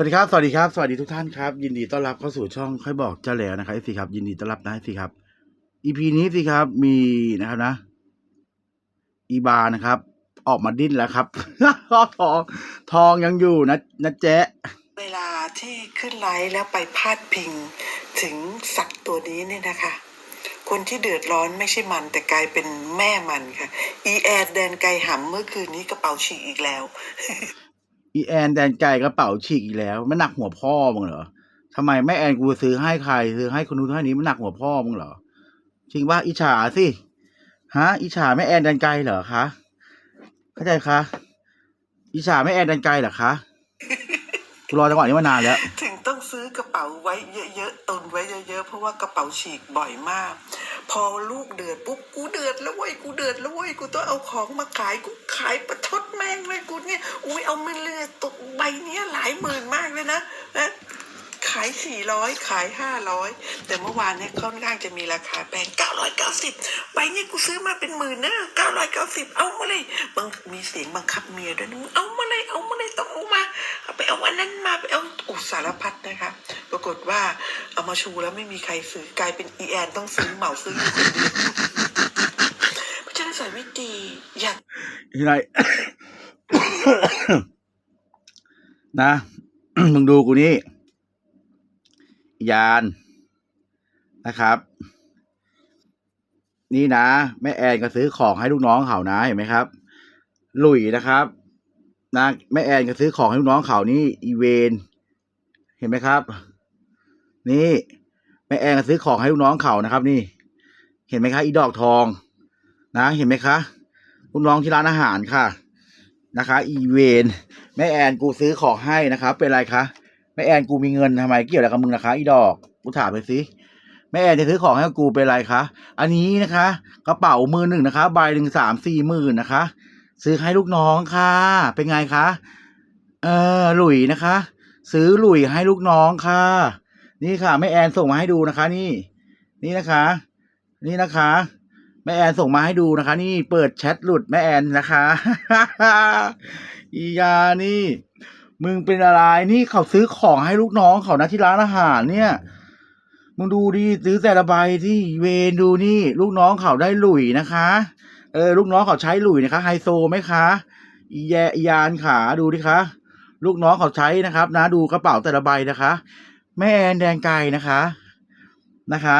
สวัสดีครับ สวัสดีครับ สวัสดีทุกท่านครับ ยินดีต้อนรับเข้าสู่ช่องค่อยบอกเจ้าแล้วนะครับสิครับ ยินดีต้อนรับนะสิครับ EP นี้สิครับ มีนะครับนะ อีบานะครับ ออกมาดิ้นแล้วครับ ทองทองยังอยู่นะนะแจ๊ะเวลาที่ขึ้นไลฟ์แล้วไปพาดพิงถึงสัตว์ตัวนี้เนี่ยนะคะ คนที่เดือดร้อนไม่ใช่มันแต่กลายเป็นแม่มันค่ะ อีแอดแดนไกลหำเมื่อคืนนี้กระเป๋าฉีกอีกแล้ว อีแอนแดนไก่กระเป๋าฉีกอีกแล้ว มันหนักหัวพ่อมึงเหรอทำไมแม่แอนกูซื้อให้ใคร ซื้อให้คนนู้นเท่านี้มันหนักหัวพ่อมึงเหรอจริงว่าอิจฉาสิฮะอิจฉาแม่แอนแดนไก่เหรอคะเข้าใจคะอิจฉาแม่แอนแดนไก่เหรอคะกูรอจังหวะนี้มานานแล้ว ซื้อกระเป๋าไว้เยอะๆตุนไว้เยอะๆเพราะว่ากระเป๋าฉีกบ่อยมาก พอลูกเดือดปุ๊บกูเดือดแล้วเว้ยกูเดือดแล้วเว้ยกูต้องเอาของมาขายกูขายประชดแม่งเลยกูเนี่ยอุ้ยเอาไม่เลือตกใบเนี้ยหลายหมื่นมากเลยนะนะขายสี่ร้อยขายห้าร้อยแต่เมื่อวานเนี่ยค่อนข้างจะมีราคาแพงเก้าร้อยเก้าสิบใบเนี้ยกูซื้อมาเป็นหมื่นนะเก้าร้อยเก้าสิบเอามาเลยบังมีเสียงบังคับเมียด้วยนะมึงเอามา เลยเอามาเลยต้องเอามาเอาไปเอาอันนั้นมาไปเอาอุสารพัดนะคะปรากฏว่าเอามาชูแล้วไม่มีใครซื้อกลายเป็นอีแอนต้องซื้อเหมาซื้ออยู่คนเดียวเพราะฉะนั้นสายไม่ดีอยากที่ไหนนะมึงดูกูนี่ยานนะครับ นี่นะแม่แอนก็ซื้อของให้ลูกน้องเขานะเห็นไหมครับ หลุยนะครับ นะแม่แอนก็ซื้อของให้ลูกน้องเขานี่อีเวนเห็นไหมครับ นี่แม่แอนก็ซื้อของให้ลูกน้องเขานะครับ นี่ เห็นไหมคะอีดอกทอง นะ เห็นไหมคะลูกน้องที่ร้านอาหารค่ะ นะคะ อีเวนแม่แอนกูซื้อของให้นะครับ เป็นไรคะแม่แอนกูมีเงินทำไมเกี่ยวอะไรกับมึงนะคะอีดอกกูถามไปสิแม่แอนจะซื้อของให้กูเป็นไรคะ อันนี้นะคะ กระเป๋ามือหนึ่งนะคะ ใบหนึ่งสามสี่หมื่นนะคะ ซื้อให้ลูกน้องค่ะ เป็นไงคะ เออหลุยนะคะ ซื้อหลุยให้ลูกน้องค่ะ นี่ค่ะแม่แอนส่งมาให้ดูนะคะ นี่ นี่นะคะ นี่นะคะแม่แอนส่งมาให้ดูนะคะ นี่เปิดแชทหลุดแม่แอนนะคะอียานี่ มึงเป็นอะไรนี่เขาซื้อของให้ลูกน้องเขานะที่ร้านอาหารเนี่ยมึงดูดิซื้อแต่ละใบที่เวนดูนี่ ลูกน้องเขาได้หลุยนะคะ ออ ลูกน้องเขาใช้หลุยนะคะไฮโซไหมคะแยอียานขาดูดิคะ ลูกน้องเขาใช้นะครับ นะดูกระเป๋าแต่ละใบนะคะ แม่แอนแดงไก่นะคะนะคะ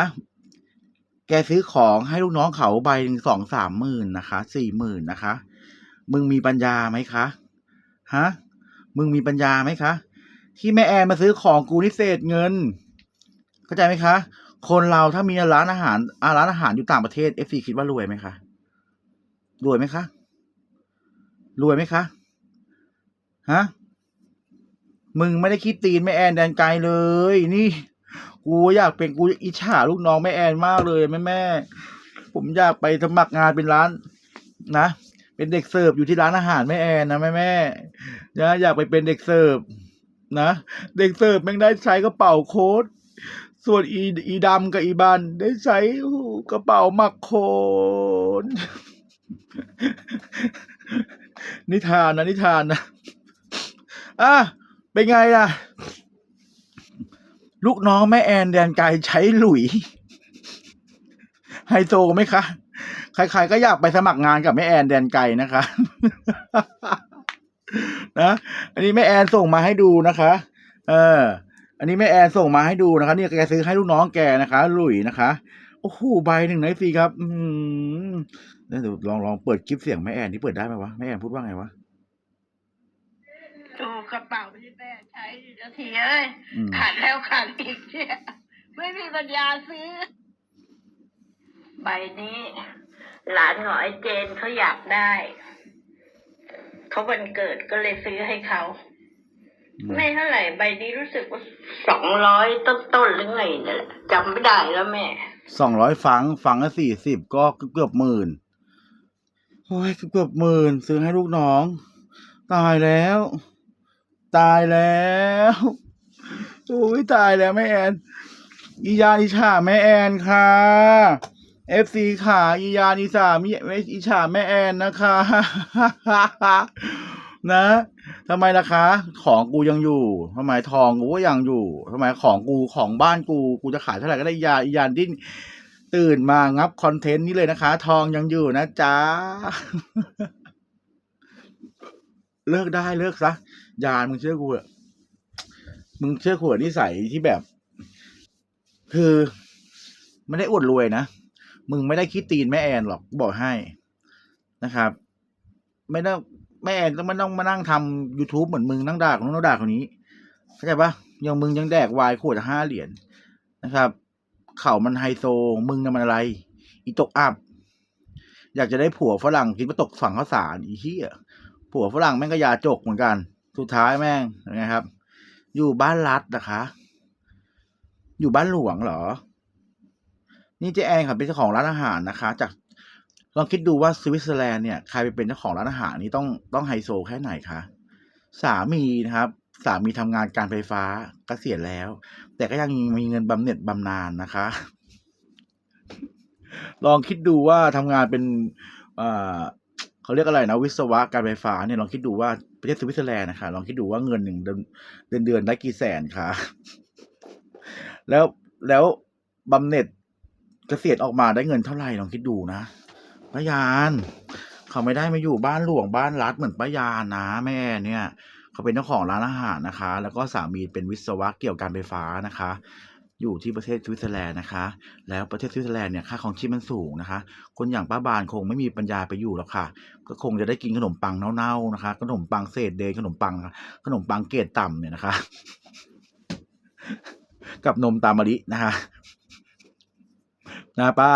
แกซื้อของให้ลูกน้องเขาใบหนึ่งสองสามหมื่นนะคะสี่หมื่นนะคะ มึงมีปัญญาไหมคะฮะมึงมีปัญญาไหมคะ ที่แม่แอนมาซื้อของกูนี่เศษเงิน เข้าใจไหมคะ คนเราถ้ามีร้านอาหารอาร้านอาหารอยู่ต่างประเทศเอฟซีคิดว่ารวยไหมคะ รวยไหมคะ รวยไหมคะ ฮะ มึงไม่ได้คิดตีนแม่แอนแดนไกลเลย นี่ กูอยากเป็นกูอิจฉาลูกน้องแม่แอนมากเลยแม่แม่ ผมอยากไปสมัครงานเป็นร้าน นะ เป็นเด็กเสิร์ฟอยู่ที่ร้านอาหารแม่แอนนะแม่แม่นะอยากไปเป็นเด็กเสิร์ฟนะ เด็กเสิร์ฟแม่งได้ใช้กระเป๋าโค้ดส่วนอีอีดำกับอีบันได้ใช้กระเป๋าหมักโคน นิทานนะนิทานนะอะเป็นไงล่ะ ลูกน้องแม่แอนแดนไกลใช้หลุย ไฮโซไหมคะ ใครๆก็อยากไปสมัครงานกับแม่แอนแดนไกลนะคะนะอันนี้แม่แอนส่งมาให้ดูนะคะ เออ อันนี้แม่แอนส่งมาให้ดูนะคะเนี่ยแกซื้อให้ลูกน้องแกนะคะ หลุยนะคะโอ้โหใบหนึ่งนะสิครับ อื มเดี๋ยวลองลองเปิดคลิปเสียงแม่แอนที่เปิดได้ไหมวะแม่แอนพูดว่าไงวะดูกระเป๋าที่แม่ใช้นาทีเอ้ยอืมขาดแล้วขาดอีกเนี่ยไม่มีปัญญาซื้อ ใบนี้ หลานของไอ้เจนเขาอยากได้เขาวันเกิดก็เลยซื้อให้เขาไม่เท่าไหร่ใบนี้รู้สึกว่าสองร้อยต้นๆหรือไงเนี่ยจำไม่ได้แล้วแม่ สองร้อยฟังฟังละสี่สิบก็เกือบหมื่น โอ้ยเกือบหมื่นซื้อให้ลูกน้อง ตายแล้ว ตายแล้วโอ้ยตายแล้วแม่แอนอียานิชาแม่แอนค่ะเอฟซีขาอียานิสามิไม่อิชาแม่แอนนะคะนะทำไมล่ะคะ ของกูยังอยู่ทำไมทองกูก็ยังอยู่ทำไมของกูของบ้านกูกูจะขายเท่าไหร่ก็ได้ยาอียานดิ้น ตื่นมางับคอนเทนต์นี้เลยนะคะ ทองยังอยู่นะจ๊ะ เลิกได้เลิกซะยานมึงเชื่อกูเหอะมึงเชื่อกูเหอะนิสัยที่แบบ คือไม่ได้อวดรวยนะ มึงไม่ได้คิดตีนแม่แอนหรอกบอกให้นะครับ ไม่ต้องแม่แอนต้องมาต้องมานั่งทำ youtube เหมือนมึงนั่งด่าคนนู้นนั่งด่าคนนี้เข้าใจปะยังมึงยังแดกวายขวดห้าเหรียญนะครับ เข่ามันไฮโซ มึงน่ะมันอะไร อีตกอับ อยากจะได้ผัวฝรั่งคิดว่าตกฝั่งข้าวสารอีเหี้ยผัวฝรั่งแม่งก็ยาจกเหมือนกัน สุดท้ายแม่งยังไงครับ อยู่บ้านรัฐนะคะ อยู่บ้านหลวงเหรอ นี่เจ๊แอนค่ะเป็นเจ้าของร้านอาหารนะคะ จากลองคิดดูว่าสวิตเซอร์แลนด์เนี่ยใครไปเป็นเจ้าของร้านอาหารนี่ต้องต้องไฮโซแค่ไหนคะสามีนะครับ สามีทำงานการไฟฟ้าเกษียณแล้ว แต่ก็ยังมีเงินบำเหน็จบำนาญนะคะ ลองคิดดูว่าทำงานเป็นเอ่อเขาเรียกอะไรนะวิศวะการไฟฟ้าเนี่ยลองคิดดูว่าประเทศสวิตเซอร์แลนด์นะคะลองคิดดูว่าเงินหนึ่งเดือนเดือนเดือนได้กี่แสนคะแล้วแล้วบำเหน็จเกษียณออกมาได้เงินเท่าไหร่ลองคิดดูนะป้ายาน เขาไม่ได้มาอยู่บ้านหลวงบ้านรัฐเหมือนป้ายานนะแม่เนี่ย เขาเป็นเจ้าของร้านอาหารนะคะ แล้วก็สามีเป็นวิศวะเกี่ยวกับการไฟฟ้านะคะ อยู่ที่ประเทศสวิตเซอร์แลนด์นะคะ แล้วประเทศสวิตเซอร์แลนด์เนี่ยค่าของชีพมันสูงนะคะ คนอย่างป้าบานคงไม่มีปัญญาไปอยู่หรอกค่ะ ก็คงจะได้กินขนมปังเน่าๆนะคะ ขนมปังเศษเดนขนมปัง ขนมปังเกรดต่ำเนี่ยนะคะ กับนมตามมะลินะคะนะป้า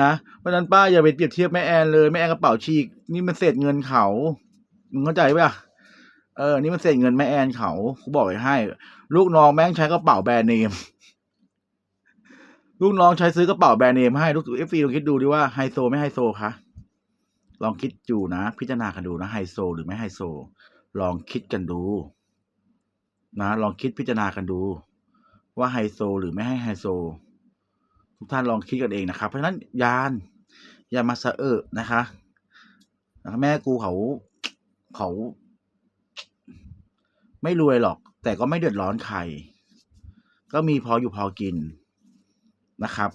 นะเพราะฉะนั้นป้าอย่าไปเปรียบเทียบแม่แอนเลยแม่แอนกระเป๋าฉีกนี่มันเศษเงินเขามึงเข้าใจป่ะ เออ นี่มันเศษเงินแม่แอนเขากูบอกไว้ให้ ลูกน้องแม่งใช้กระเป๋าแบรนด์เนม ลูกน้องใช้ซื้อกระเป๋าแบรนด์เนมให้ ลูกเอฟซีลองคิดดูดิว่าไฮโซไม่ไฮโซคะ ลองคิดอยู่นะ พิจารณากันดูนะไฮโซ หรือไม่ไฮโซ ลองคิดกันดู นะ ลองคิดพิจารณากันดู ว่าไฮโซ หรือไม่ให้ไฮโซ ทุกท่านลองคิดกันเองนะครับ เพราะฉะนั้นยาน อย่ามาสอะนะคะ แม่กูเขาเขา ไม่รวยหรอก แต่ก็ไม่เดือดร้อนใคร ก็มีพออยู่พอกินนะครับ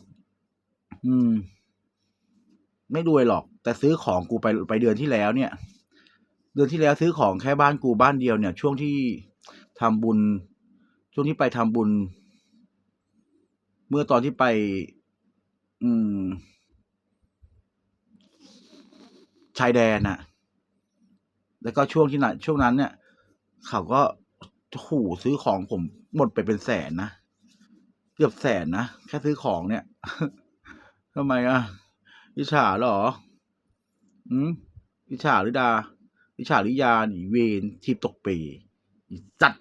อืม ไม่รวยหรอก แต่ซื้อของกูไปไปเดือนที่แล้วเนี่ย เดือนที่แล้วซื้อของแค่บ้านกูบ้านเดียวเนี่ย ช่วงที่ทำบุญ ช่วงที่ไปทำบุญ เมื่อตอนที่ไป อืม ชายแดนน่ะแล้วก็ช่วงที่น่ะช่วงนั้นเนี่ย เขาก็ หูซื้อของผมหมดไปเป็นแสนนะเกือบแสนนะแค่ซื้อของเนี่ยทำไมอะอิจฉาหรออืมอิจฉาหรือดาอิจฉาหรือยาหนีเวนทีบตกเปรย์อีจัด